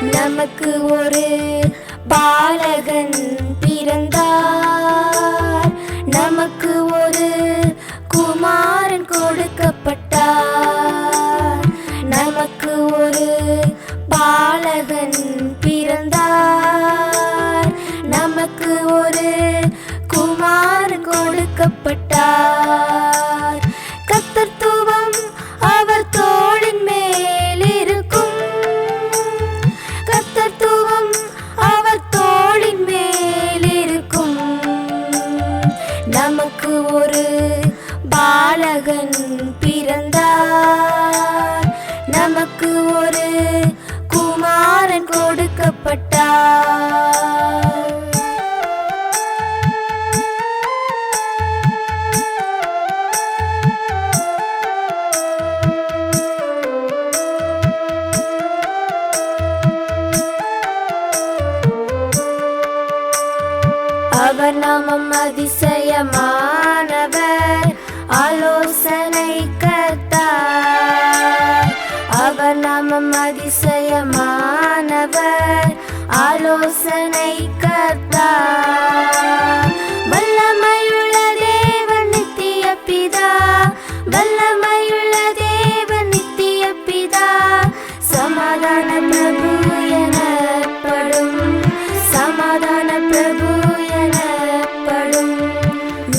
நமக்கு ஒரு பாலகன் பிறந்தார். நமக்கு ஒரு குமாரன் கொடுக்கப்பட்டார். நமக்கு ஒரு பாலகன் பிறந்தார். நமக்கு ஒரு குமாரன் கொடுக்கப்பட்டார். அவர் நாமம் அதிசயமானவர். ஆலோசனை கர்த்தார் அவர் நாமம் அதிசயமானவர். ஆலோசனை கர்த்தார்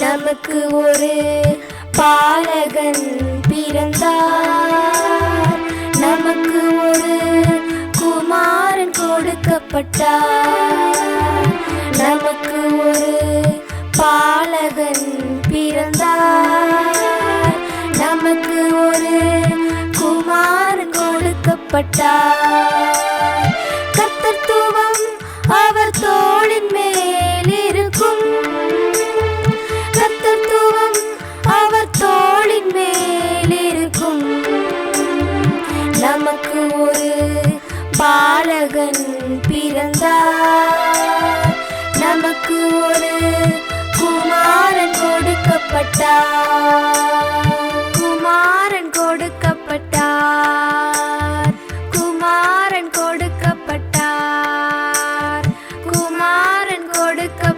நமக்கு ஒரு பாலகன் பிறந்தார். நமக்கு ஒரு குமாரன் கொடுக்கப்பட்டார். நமக்கு ஒரு பாலகன் பிறந்தார். நமக்கு ஒரு குமாரன் கொடுக்கப்பட்டார். நமக்கு ஒரு பாலகன் பிறந்தார். நமக்கு ஒரு குமாரன் கொடுக்கப்பட்டார். குமாரன் கொடுக்கப்பட்டார். குமாரன் கொடுக்கப்பட்டார். குமாரன் கொடுக்க